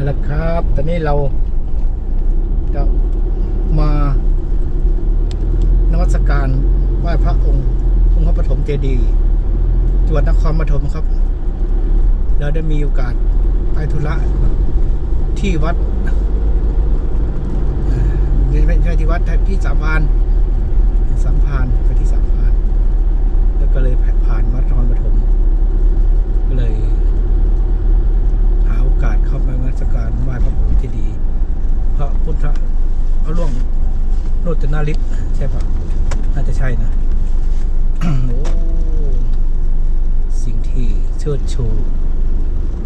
เอาละครับ ตอนนี้เราจะมานวัตการไหว้พระองค์องค์พระปฐมเจดีย์จังหวัดนครปฐมครับ เราได้มีโอกาสไปธุระที่วัดเอ่อไม่ใช่ที่วัดที่สามพานสามพานไปที่สามพาน แล้วก็เลยผ่านวัดนครปฐมก็เลย หาโอกาสเข้าไปนมั สการไหว้พระพุทธเจดีย์พระพุทธพระร่วงโรจนาฤทธิ์ใช่ปะน่าจะใช่นะโอ้สิ่งที่เชิดชู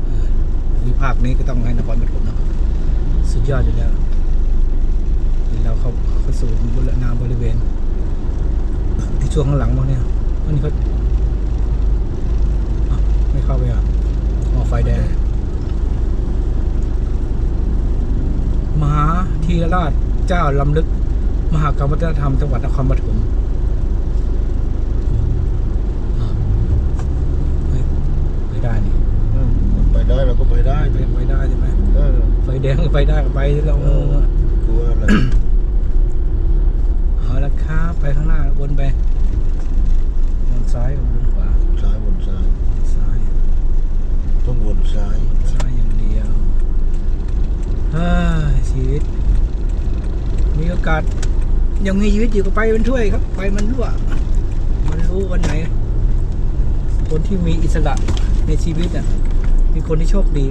อ่อวิภาคนี้ก็ต้องให้นครปฐมนะครับสุดยอดอยู่แล้วเดี๋ยวเราเข้าเข้าสู่บรินามบริเวณ ที่ช่วงข้างหลังมั้งเนี่ยอันนี้เขาไม่เข้าไปอะอ๋อไฟแดง มหาธีรราชเจ้าลำลึก มหากรรมวัฒนธรรมจังหวัดนครปฐมอะเฮ้ยไปได้นี่อืมไปได้เราก็ไปได้ไปไปได้ใช่ไหมเออไฟแดงก็ไปได้ก็ไปเราเออกลัวอะไร เอาละครับไปข้างหน้าวนไปวนซ้ายวนขวา ซ้ายวนซ้าย ซ้าย ต้องวนซ้าย ซ้ายอย่างเดียวเฮ้ยชีวิต มีโอกาส ยังมีชีวิตอยู่ก็ไปเป็นถ้วยครับ ไปมันรั่ว มันรู้วันไหน คนที่มีอิสระในชีวิตอะ มีคนที่โชคดี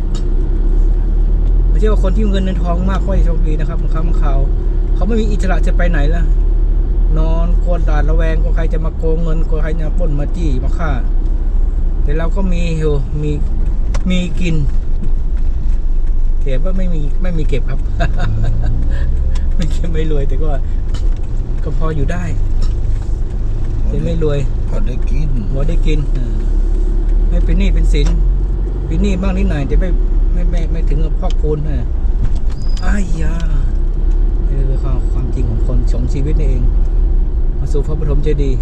ไม่ใช่ว่าคนที่มีเงินเงินทองมากก็จะโชคดีนะครับบางครั้งบางคราวเขาไม่มีอิสระจะไปไหนล่ะ นอนกวนดาดระแวงก็ใครจะมาโกงเงินก็ใครจะปล้นมาจี้มาฆ่า แต่เราก็มีอยู่มีมีกินแต่ว่าไม่มีไม่มีเก็บครับ ไม่เก็บไม่รวยแต่ก็ ก็พออยู่ได้แต่ไม่รวยพอได้กินหัวได้กินเออไม่เป็นหนี้เป็นสินเป็นหนี้บ้างนิดหน่อยแต่ไม่ไม่ไม่ไม่ถึงกับพอกพูนนะอ้ายยานี่คือความความจริงของคนของชีวิตนี่เอง มาสู่พระปฐมเจดีย์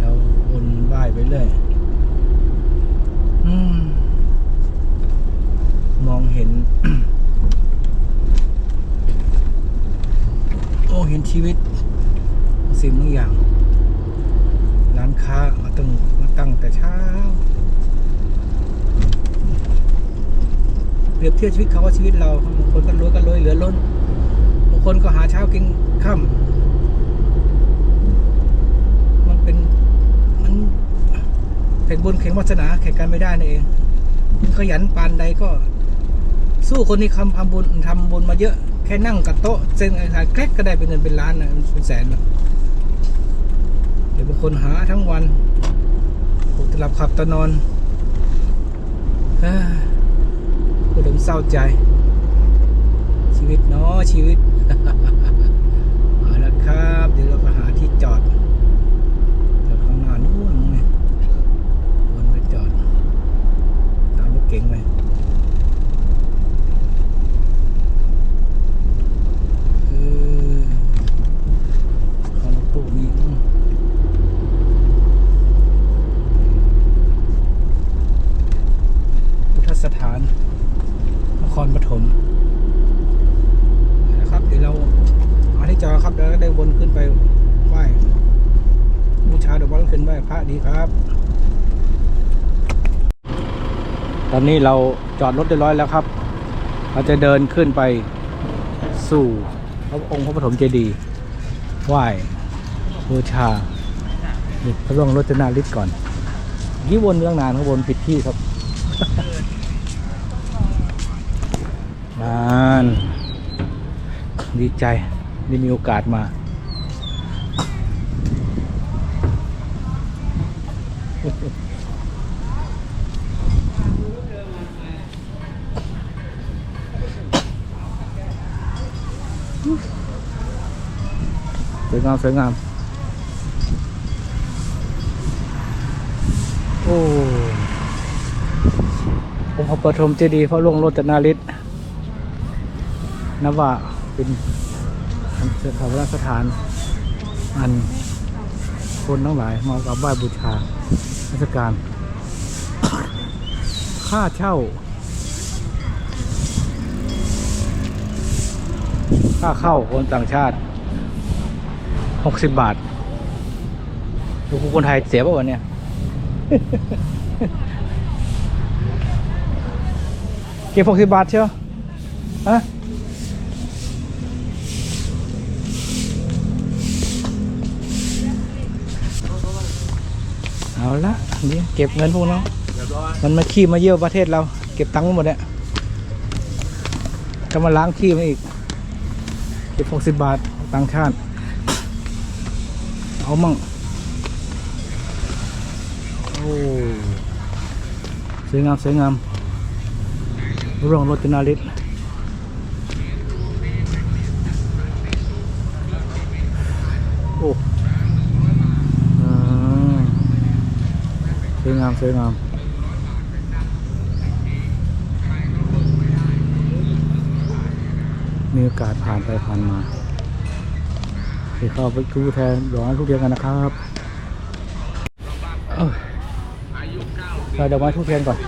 เราวนไหว้ไปเรื่อยอืมมองเห็น โอ้ เห็นชีวิตสิ่งบางอย่าง ร้านค้ามาตั้งมาตั้งแต่เช้า เปรียบเทียบชีวิตเขาว่าชีวิตเราบางคนก็รวยก็รวยเหลือล้นบางคนก็หาเช้ากินค่ำมันเป็นมันแข่งบุญแข่งวาสนาแข่งกันไม่ได้นั่นเองขยันปานใดก็ สู้คนที่คำทำบุญทำบุญมาเยอะ แค่นั่งกับโต๊ะเซ็นอาหารแคลกก็ได้เป็นเงินเป็นล้านนะเป็นแสนนะเดี๋ยวบางคนหาทั้งวันผมจะหลับขับตะนอนอ้ยก็ดมเศร้าใจ ชีวิตเนาะชีวิตเอาละครับ เดี๋ยวเราไปหาที่จอดจอดข้างหน้านู้นไงวนไปจอด ตามรถเก๋งไปเออของรถตู้นี่อืม พุทธสถานนครปฐมนะครับ เดี๋ยวเราหาที่จอดครับแล้วก็ได้วนขึ้นไปไหว้บูชาดอกไม้ขึ้นไหว้พระดีครับ ตอ นี้เราจอดรถเรียบร้อยแล้วครับ เราจะเดินขึ้นไปสู่พระองค์พระปฐมเจดีย์ไหว้บูชาพระร่วงรจนาฤทธิ์ก่อนยี่วนเรื่องนานข้างบนผิดที่ครับนานดีใจได้มีโอกาสมา สวยงามสวยงาม โอ้ ผมขอประชมเจดีย์พระล่วงโรจนาลิตนับว่าเป็นสถาปนสถาน อันคนทั้งหลายมางกับไหว้บูชาราชการ ค่าเช่า ค่าเข้าคนต่างชาติ หกสิบบาท ดูกูคนไทยเสียป่ะวันเนี้ยเก็บหกสิบบาทเชียวฮะเอาละนี่เก็บเงินพวกน้องมันมาขี้มาเยี่ยวประเทศเรา เก็บตังค์หมดเนี่ยจะมาล้างขี้มาอีก เก็บหกสิบบาทตังค์ชาติ เอามั่งโอ้สวยงามสวยงามร่วงรถจนาลิตโอ้สวยงามสวยงามมีโอกาสผ่านไปผ่านมา ไปเข้าไปทูแทนร้อนทุเรียนกันนะครับเอ้ยเราเดี๋ยวมาทุเรียนก่อน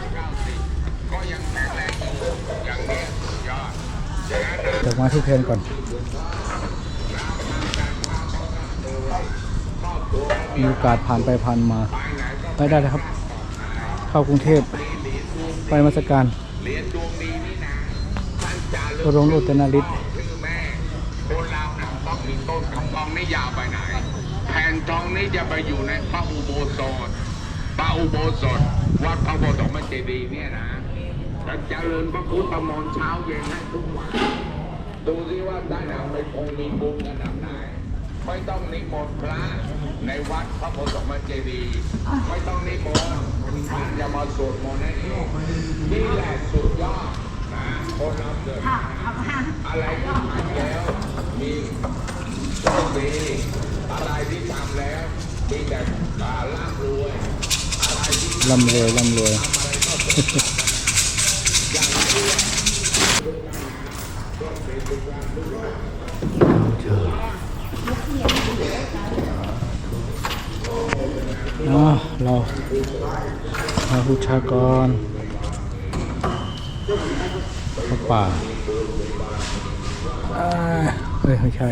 ดอกไม้ทุเทียนก่อนมีโอกาสผ่านไปผ่านมาไปได้เลยครับ เข้ากรุงเทพไปมาสการก็ลงโรจนาลิศคนเรา น่ะต้องมีต้นคำกองนี่ยาวไปไหน แผ่นทองนี้จะไปอยู่ในพระอุโบสถพระอุโบสถวัดพระบรมเจดีย์เนี่ยนะจะเจริญพระพุทธมนต์เช้าเย็นให้ทุกวันดูสิว่าได้หนาเป็นองค์มีบุญขนาดไหนไม่ต้องนิมนต์พระในวัดพระบรมเจดีย์ไม่ต้องนิมนต์ท่านจะมาสวดมนต์ให้นี่นี่แหละสุดยอดนะคนเราเกิดมาอะไรที่ทำแล้ว มีโชคดีอะไรที่ทำแล้ว มีแต่อ่าร่ำรวยอะไรที่ร่ำรวยร่ำรวยเนาะเรามาบูชากรพระป่า อ้ยไม่ใช่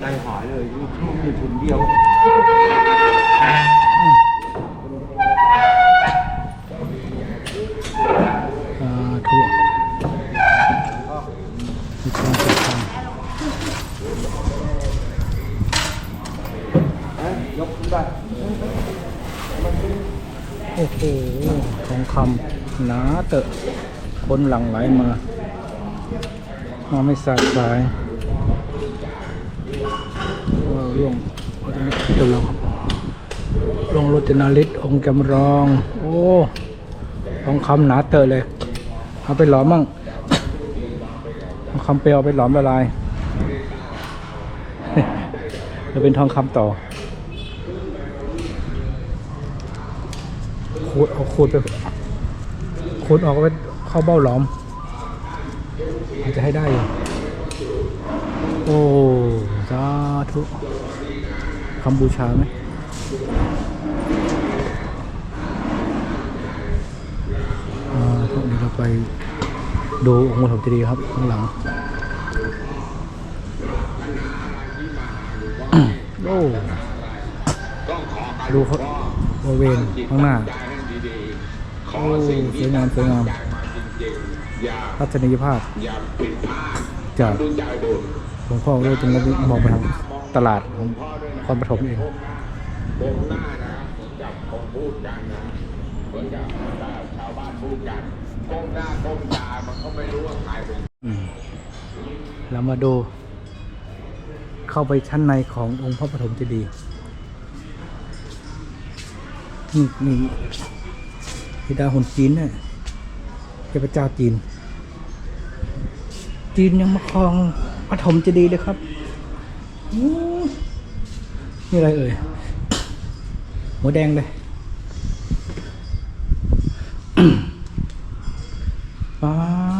ใจหายเลยมีถุนเดียวสาธุมีความสุขความยกขึ้นได้โอ้โหทองคำหนาเตอะ คนหลั่งไหลมา มาไม่สาดสายว้าร่วงเดี๋ยวลงครับลงรจนาลิศองค์จำลอง โอ้ทองคำหนาเตอะเลย เอาไปหลอมมั่งทองคำเปลวไปหลอมละลายจะเป็นทองคำต่อขูดเอาขูดไปขูดออกไป เข้าเบ้าหลอมอาจจะให้ได้ โอ้สาธุคำบูชาไหมพวกนี้เราไปดูองค์ปฐมเจดีย์ครับข้างหลัง โอ้ดูเขาบริเวณข้างหน้าใจให้ดีๆขอโอ้สวยงามสวยงาม ทัศนียภาพอย่าปิดพลาดจากดูใจบุญหลวงพ่อเลยจึงได้มองไปทางตลาดของคอนปฐมเองตรงหน้านะเหมือนกับคนพูดกันนะเหมือนกับชาวบ้านพูดกันก้มหน้าก้มตามันก็ไม่รู้ว่าใครเป็นอืมเรามาดูเข้าไปชั้นในขององค์พระปฐมเจดีย์นี่นี่ธิดาหุ่นจีนเนี่ยเทพเจ้าจีน จีนยังมาครองปฐมเจดีย์เลยครับนี่อะไรเอ่ยหัวแดงเลยป๊า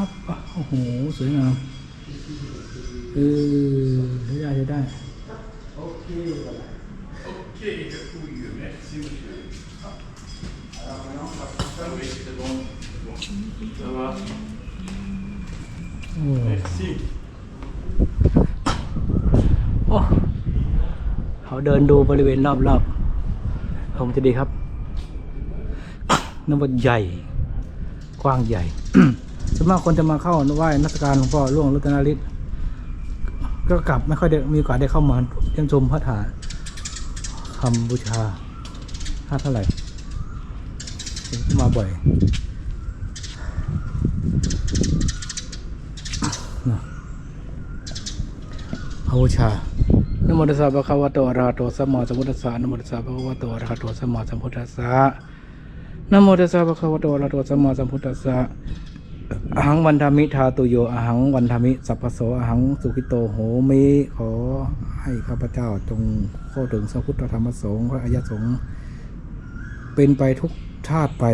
บโอ้โห สวยงามเออใช้ได้ใช้ได้โอืม Merci. โอ้เขาเดินดูบริเวณรอบๆผมจะดีครับน้ำมันใหญ่ กว้างใหญ่ส่วนมากคนจะมาเข้าไหว้นักการหลวงพ่อร่วงรัตนาฤทธิ์ก็กลับไม่ค่อยได้มีโอกาสได้เข้ามาเยี่ยมชมพระธาตุคำบูชาค่าเท่าไหร่ มาบ่อยนะ เอาบูชานโมตัสสะภะคะวะโตอะระหะโตสัมมาสัมพุทธัสสะนโมตัสสะภะคะวะโตอะระหะโตสัมมาสัมพุทธัสสะนโมตัสสะภะคะวะโตอะระหะโตสัมมาสัมพุทธัสสะอหังวันธามิทาตุโยอหังวันธามิสัพพโสอหังสุขิโตโหมิขอให้ข้าพเจ้าจงเข้าถึงสัพพุทธธรรมสงฆ์พระอริยสงฆ์เป็นไปทุกชาติไป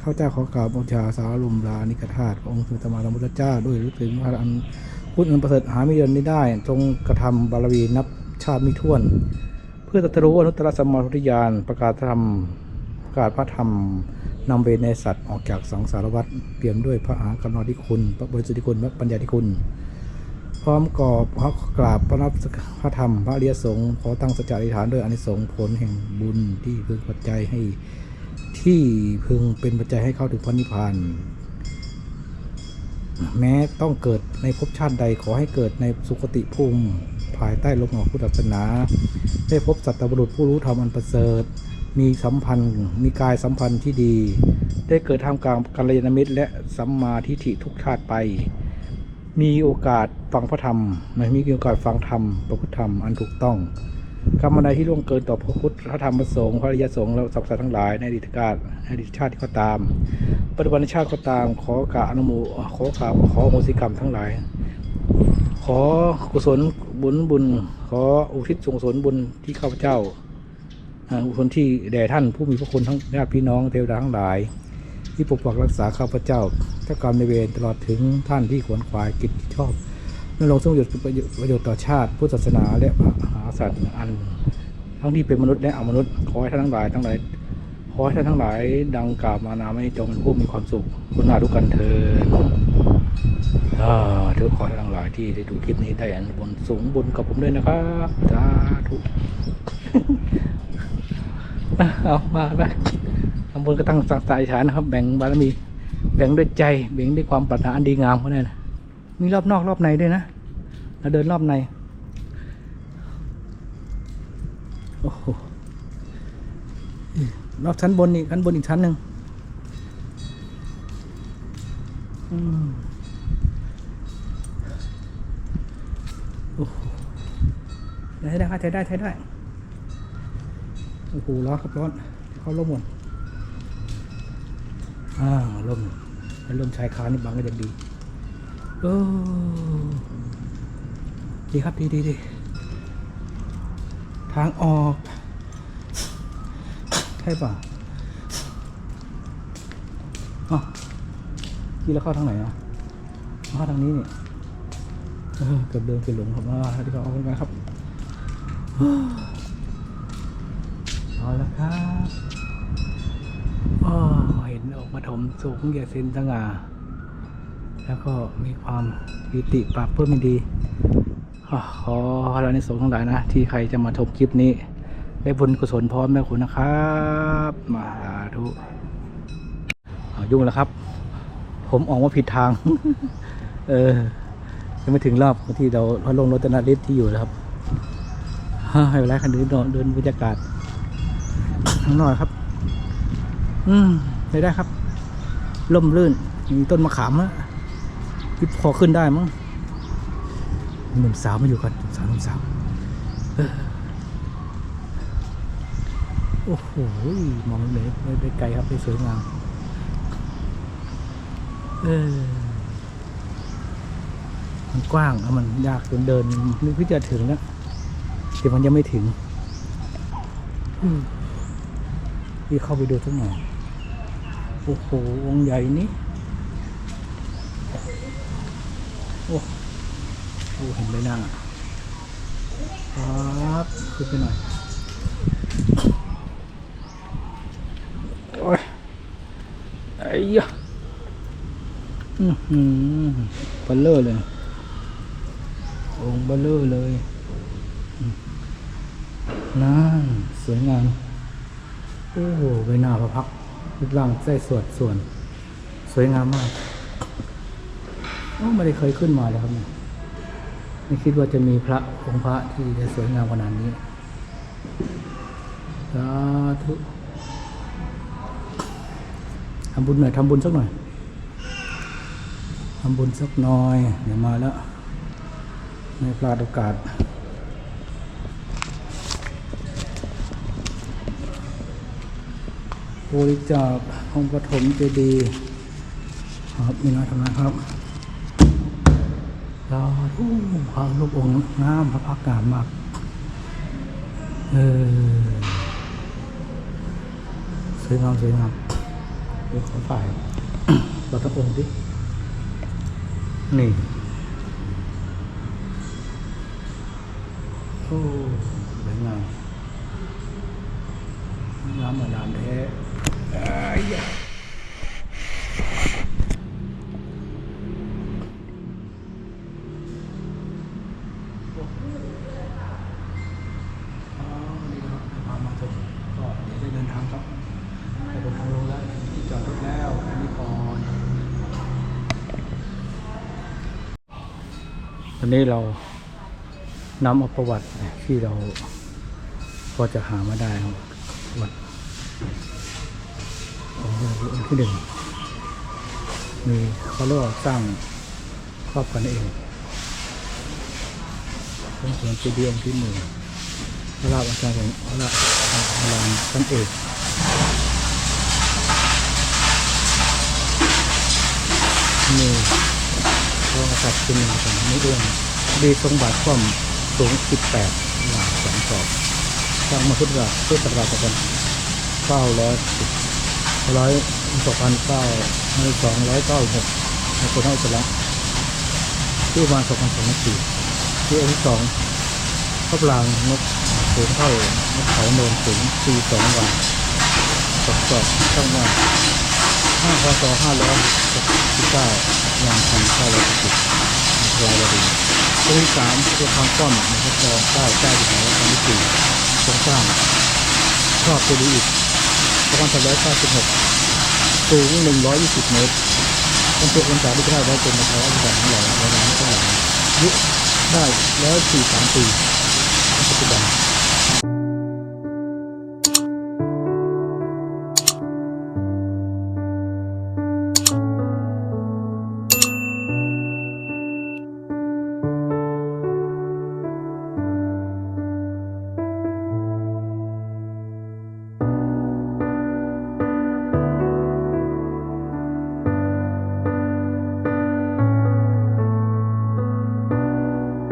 ข้าพเจ้าขอกราบบูชาสารลุมลานิกธาตุองค์สุตมาสัมพุทธเจ้าด้วยรู้ถึงพระอัน พุทธอันประเสริฐหาไม่เดินไม่ได้ จงกระทำบารมีนับชาติไม่ถ้วน เพื่อตรัสรู้อนุตตรสัมมาสัมพุทธญาณประกาศธรรมประกาศพระธรรมนำเวรในสัตว์ออกจากสังสารวัฏเปี่ยมด้วยพระอากรุณาธิคุณ พระบริสุทธิคุณพระปัญญาธิคุณ พร้อมกอบพระกราบพระนับพระธรรม พระอริยสงฆ์ขอตั้งสัจจะอธิษฐานด้วยอนิสงส์ผลแห่งบุญที่พึงปัจจัยให้ที่พึงเป็นปัจจัยให้เข้าถึงพระนิพพาน แม้ต้องเกิดในภพชาติใดขอให้เกิดในสุคติภูมิภายใต้ลมหายพุทธศาสนา ได้พบสัตบุรุษผู้รู้ธรรมอันประเสริฐ มีสัมพันธ์ มีกายสัมพันธ์ที่ดี ได้เกิดท่ามกลางกัลยาณมิตร และสัมมาทิฏฐิทุกชาติไป มีโอกาสฟังพระธรรมไม่มีโอกาสฟังธรรมประพฤติธรรมอันถูกต้อง กรรมใดที่ล่วงเกินต่อพระพุทธพระธรรมพระสงฆ์พระอริยสงฆ์และสรรพสัตว์ทั้งหลายในอดีตกาลในอดีตชาติก็ตาม ปัจจุบันชาติก็ตาม ขอกราอนุโมขอกราบขออโหสิกรรมทั้งหลาย ขอกุศลบุญบุญ ขออุทิศส่งสนบุญที่ข้าพเจ้าอ่าอุทิศที่แด่ท่านผู้มีพระคุณทั้งญาติพี่น้องเทวดาทั้งหลาย ที่ปกปักรักษาข้าพเจ้าเจ้ากรรมในเวรตลอดถึงท่านที่ขวนขวายกิจชอบ นั่นลงสมประโยชน์ประโยชน์ประโยชน์ต่อชาติ พุทธศาสนาและพระมหาสัตว์อัน ทั้งที่เป็นมนุษย์และอมนุษย์ ขอให้ท่านทั้งหลายทั้งหลายขอให้ท่านทั้งหลายดังกล่าวมานาไม่จงเป็นผู้มีความสุขคุณาทุกกันเถิดอ่าเถือขอท่านทั้งหลายที่ได้ดูคลิปนี้ได้อันบุญสูงบุญกับผมด้วยนะครับสาธุเอามาไปทำบุญก็ตั้งสักสายฐานนะครับ แบ่งบารมี แบ่งด้วยใจ แบ่งด้วยความปรารถนาดีงามเขาเนี่ยนะ มีรอบนอกรอบในด้วยนะเราเดินรอบในโอ้โหรอบชั้นบนอีกชั้นบนอีกชั้นหนึ่งโอ้โหใช้ได้ครับใช้ได้ใช้ได้ โอ้โห ร้อนครับร้อน เข้าร่มหมดอ่าร่มแล้วร่มชายคานี่บังก็จะดี โอ้ดีครับดีดีดีทางออกใช่ป่ะอ๋อที่เราเข้าทางไหนอะเข้าทางนี้นี่เออเกือบเดินไปหลงครับว่าที่เขาเอากันครับเอาละครับอ้อเห็นออกมาถมสูงใหญ่เซนสง่า แล้วก็มีความปิติปรับเพิ่มดี ขอพระนิสงฆ์ทั้งหลายนะ ที่ใครจะมาชมคลิปนี้ ได้บุญกุศลพร้อมแม่คุณนะครับ มาสาธุยุ่งแล้วครับ ผมออกมาผิดทาง เออยังไม่ถึงรอบที่เราพระลงรถนาริศที่อยู่นะครับให้เวลาคันเดินเดินบรรยากาศข้างนอกครับ อืมได้ได้ครับล่มลื่นมีต้นมะขามอะ ที่พอขึ้นได้มั้งหนุ่มสาวมาอยู่กันหนุ่มสาวหนุ่มสาวโอ้โหมองเลยไปไกลครับไปสวยงามเออมันกว้างอะมันยากจนเดินนึกว่าจะถึงแล้วแต่มันยังไม่ถึงพี่เข้าไปดูสักหน่อยโอ้โหองค์ใหญ่นี้ โอ้ โหเห็นใบหน้าครับขึ้นไปหน่อย โอ้ยไอ้ยะอื้อหือบลเลอร์เลย องค์เบลเลอร์เลยนั่นสวยงาม โอ้โหใบหน้าพระพักรูปร่างไส้สวดส่วน สวยงามมาก โอ้ไม่ได้เคยขึ้นมาเลยครับเนี่ย ไม่คิดว่าจะมีพระองค์พระที่จะสวยงามขนาดนี้สาธุทำบุญหน่อยทำบุญสักหน่อยทำบุญสักหน่อย เดี๋ยวมาแล้วไม่พลาดโอกาสบริจาคองค์ปฐมเจดีย์ครับมีน้อยทำนะครับ รอทูพระรูปองค์งามพระพักตร์งามมาก เออสวยงามสวยงามเดี๋ยวขอถ่ายเราต้ององค์ดินี่โอ้สวยงามน้ำมานานแท้เอ้ยยะอ๋อนี่นะครับพามาชมก็เดี๋ยวได้เดินทางครับไปบนทางลงแล้วที่จอดรถแล้วอันนี้ก่อนวั นี้เรานำเอาประวัติที่เราพอจะหามาได้ครับวัดองค์องค์ที่หนึ่งมีเขาเรียกว่าสร้างครอบกันเองเป็นส่วนเจดีย์องค์ที่หนึ่งพระราชอาจารย์ของพระราชอาจารย์ท่านเอกมีพระกษัตริย์เป็นหนึ่งของนี้เองดีทรงบาทความสูง 18หลาสองศอกสร้างมาพุทธศักราชพุทธศักราชกันเก้าร้อยสิบร้อยสองพันเก้าในสองร้อยเก้าหกในคนให้สละที่ประมาสองพันสองสี่ที่องค์ที่สองพระปรางนกสูงเท่านกเขาโนนสูงสี่สองวันสองสองช่างว่าห้าพศห้าร้อยสิบเก้า ยางพันเก้าร้อยสิบลายวดีองค์ที่สามคือทางป้อมในพระจอเก้าเก้าที่ไหนวันที่สี่โครงสร้างครอบตัวดีอีกประมาณ396สูง120เมตรบรรจุองศาที่ได้ไว้เป็นมะพร้าวอันดับของเราในร้านข้างหลังอายุได้143ปีปัจจุบัน